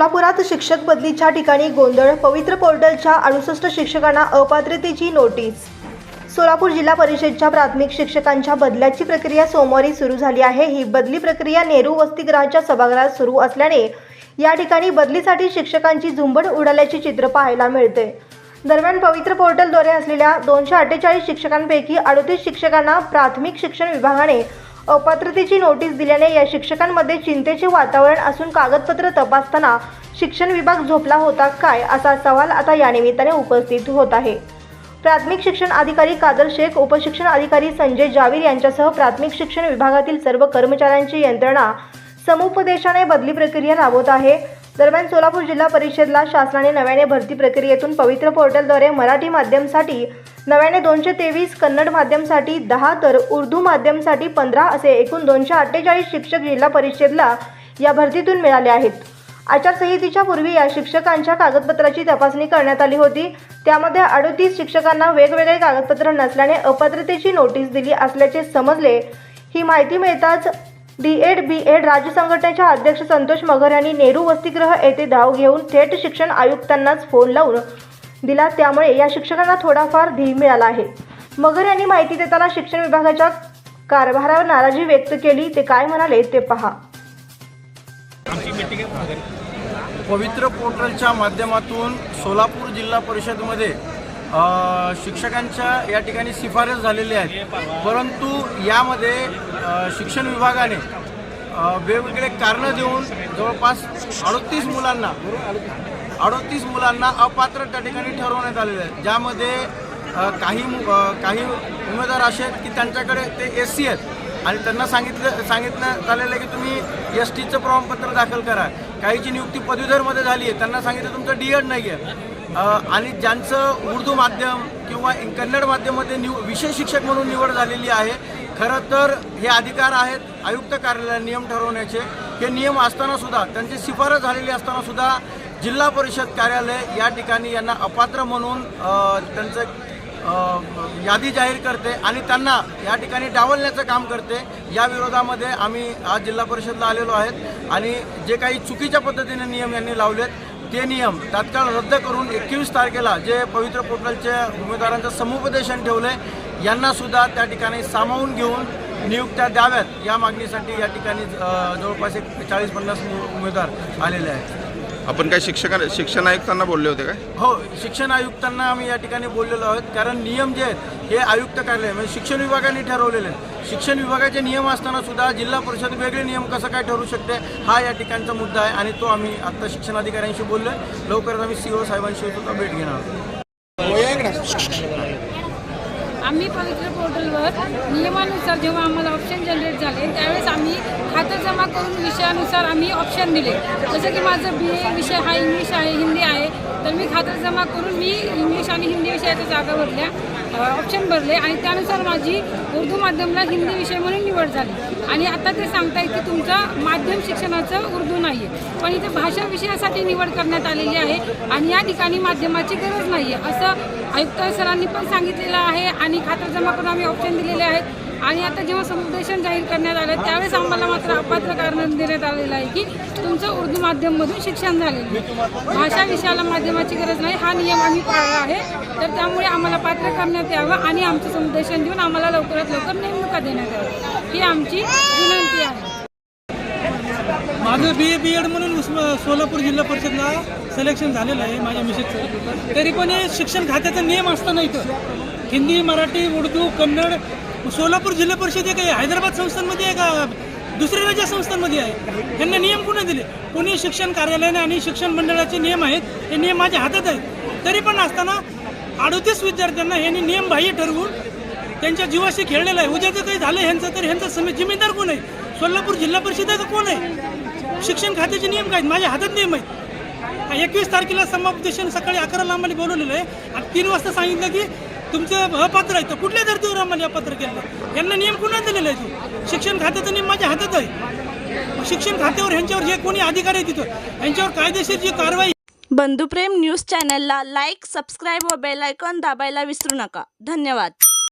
सोलापुरात शिक्षक बदलीच्या ठिकाणी गोंधळ पवित्र पोर्टलच्या अडुसष्ट शिक्षकांना अपात्रतेची नोटीस. सोलापूर जिल्हा परिषदच्या प्राथमिक शिक्षकांच्या बदल्याची प्रक्रिया सोमवारी सुरू झाली आहे. ही बदली प्रक्रिया नेहरू वसतिगृहाच्या सभागृहात सुरू असल्याने या ठिकाणी बदलीसाठी शिक्षकांची झुंबड उडाल्याचे चित्र पाहायला मिळते. दरम्यान पवित्र पोर्टलद्वारे असलेल्या दोनशे अठ्ठेचाळीस शिक्षकांपैकी अडतीस शिक्षकांना प्राथमिक शिक्षण विभागाने अपात्रतेची नोटीस दिल्याने या शिक्षकांमध्ये चिंतेचे वातावरण असून कागदपत्र तपासताना शिक्षण विभाग झोपला होता काय असा सवाल आता या निमित्ताने उपस्थित होत आहे. प्राथमिक शिक्षण अधिकारी कादर शेख उपशिक्षण अधिकारी संजय जावीर यांच्यासह प्राथमिक शिक्षण विभागातील सर्व कर्मचाऱ्यांची यंत्रणा समुपदेशाने बदली प्रक्रिया राबवत आहे. दरम्यान सोलापूर जिल्हा परिषदला शासनाने नव्याने भरती प्रक्रियेतून पवित्र पोर्टलद्वारे मराठी माध्यमसाठी नव्याने दोनशे तेवीस कन्नड माध्यमसाठी दहा तर उर्दू माध्यमसाठी पंधरा असे एकूण दोनशे अठ्ठेचाळीस शिक्षक जिल्हा परिषदला या भरतीतून मिळाले आहेत. आचारसंहितेच्या पूर्वी या शिक्षकांच्या कागदपत्राची तपासणी करण्यात आली होती. त्यामध्ये अडतीस शिक्षकांना वेगवेगळे कागदपत्र नसल्याने अपात्रतेची नोटीस दिली असल्याचे समजले. ही माहिती मिळताच डी एड बी एड राज्य संघटनेच्या अध्यक्ष संतोष मगर यांनी नेहरू वसतिगृह येथे धाव घेऊन थेट शिक्षण आयुक्तांनाच फोन लावून दिला. त्यामुळे या शिक्षकांना थोडाफार धीर मिळाला आहे. मगर यांनी माहिती देताना शिक्षण विभागाच्या कारभारावर नाराजी व्यक्त केली. ते काय म्हणाले ते पहा. पवित्र पोर्टलच्या माध्यमातून सोलापूर जिल्हा परिषदमध्ये शिक्षकांच्या या ठिकाणी शिफारस झालेली आहे परंतु यामध्ये शिक्षण विभागाने वेगवेगळे कारणं देऊन जवळपास अडतीस मुलांना अडतीस मुलांना अपात्र त्या ठिकाणी ठरवण्यात आलेले आहे. ज्यामध्ये काही काही उमेदवार असे आहेत की त्यांच्याकडे ते एस सी आहेत. आणि त्यांना सांगितलं सांगितण्यात आलेलं आहे की तुम्ही एस टीचं प्रमाणपत्र दाखल करा. काहीची नियुक्ती पदवीधरमध्ये झाली आहे. त्यांना सांगितलं तुमचं डी एड नाही आहे आणि ज्यांचं उर्दू माध्यम किंवा कन्नड माध्यममध्ये निव विषय शिक्षक म्हणून निवड झालेली आहे खरं तर हे अधिकार आहेत आयुक्त कार्यालयात नियम ठरवण्याचे. हे नियम असताना सुद्धा त्यांची शिफारस झालेली असताना सुद्धा जिल्हा परिषद कार्यालय या ठिकाणी यांना अपात्र म्हणून त्यांचं यादी जाहीर करते आणि त्यांना या ठिकाणी डावलण्याचं काम करते. या विरोधामध्ये आम्ही आज जिल्हा परिषदला आलेलो आहेत आणि जे काही चुकीच्या पद्धतीने नियम यांनी लावलेत ते नियम तात्काळ रद्द करून एकवीस तारखेला जे पवित्र पोर्टलच्या उमेदवारांचं समुपदेशन ठेवलं आहे सुद्धा त्या ठिकाणी सामावून घेऊन नियुक्त्या द्याव्यात. या मागणीसाठी या ठिकाणी जवळपास एक चाळीस पन्नास उमेदवार आलेले आहेत. आपण काय शिक्षक शिक्षण आयुक्तांना बोलले होते काय? हो शिक्षण आयुक्तांना आम्ही या ठिकाणी बोललेलो आहोत. कारण नियम जे आहेत हे आयुक्त कार्यालय म्हणजे शिक्षण विभागाने ठरवलेले आहेत. शिक्षण विभागाचे नियम असताना सुद्धा जिल्हा परिषद वेगळे नियम कसं काय ठरू शकते हा या ठिकाणचा मुद्दा आहे. आणि तो आम्ही आत्ता शिक्षण अधिकाऱ्यांशी बोललो लवकरच आम्ही सी ओ साहेबांशी सुद्धा भेट घेणार आहोत. आम्ही पवित्र पोर्टलवर नियमानुसार जेव्हा आम्हाला ऑप्शन जनरेट झाले त्यावेळेस आम्ही खातं जमा करून विषयानुसार आम्ही ऑप्शन दिले. जसं की माझं बी ए विषय हा इंग्लिश आहे हिंदी आहे. तर मी खातं जमा करून मी इंग्लिश आणि हिंदी विषयाच्या जागा भरल्या ऑप्शन भरले आणि त्यानुसार माझी उर्दू माध्यमला हिंदी विषय म्हणून निवड झाली. आणि आता ते सांगतायत की तुमचं माध्यम शिक्षणाचं उर्दू नाही आहे पण इथे भाषा विषयासाठी निवड करण्यात आलेली आहे आणि या ठिकाणी माध्यमाची गरज नाही आहे असं आयुक्त सरांनी पण सांगितलेलं आहे आणि खातरजमा करून आम्ही ऑप्शन दिलेले आहेत. आणि आता जेव्हा समुपदेशन जाहीर करण्यात आलं त्यावेळेस आम्हाला मात्र अपात्र कारण देण्यात आलेलं आहे की तुमचं उर्दू माध्यममधून शिक्षण झालेलं आहे. भाषा विषयाला माध्यमाची गरज नाही हा नियम आम्ही पाळला आहे. तर त्यामुळे आम्हाला पात्र करण्यात यावं आणि आमचं समुपदेशन देऊन आम्हाला लवकरात लवकर नेमणुका देण्यात यावं ही आमची विनंती आहे. माझं बी ए बी एड म्हणून उस्मा सोलापूर जिल्हा परिषदला सिलेक्शन झालेलं आहे माझ्या मिसेसचं तरी पण हे शिक्षण खात्याचा नियम असताना इथं. हिंदी मराठी उर्दू कन्नड सोलापूर जिल्हा परिषद आहे. का हैदराबाद संस्थांमध्ये आहे का दुसऱ्या राज्य संस्थांमध्ये आहे. त्यांना नियम कुणी दिले? पुणे शिक्षण कार्यालयाने आणि शिक्षण मंडळाचे नियम आहेत हे नियम माझ्या हातात आहेत. तरी पण असताना अडतीस विद्यार्थ्यांना यांनी नियम बाह्य ठरवून त्यांच्या जीवाशी खेळलेलं आहे. उद्याचं काही झालं ह्यांचं तर ह्यांचा सम जिम्मेदार कोण आहे? सोलापूर जिल्हा परिषद आहे का कोण आहे? शिक्षण खात्याचे नियम काय आहेत? माझ्या हातात नियम आहेत. एकवीस तारखेला समापदेशन सकाळी अकराला आम्हाला बोलवलेलं आहे. आणि तीन वाजता सांगितलं की तुमचं अपात्र आहे. तर कुठल्या धर्तीवर आम्हाला अपात्र केलं? यांना नियम कुणा दिलेला आहे तो? शिक्षण खात्याचा नियम माझ्या हातात आहे. शिक्षण खात्यावर ह्यांच्यावर जे कोणी अधिकारी आहे तिथं ह्यांच्यावर कायदेशीर जी कारवाई बंधुप्रेम न्यूज चॅनलला लाईक सबस्क्राईब व बेलायकॉन दाबायला विसरू नका. धन्यवाद.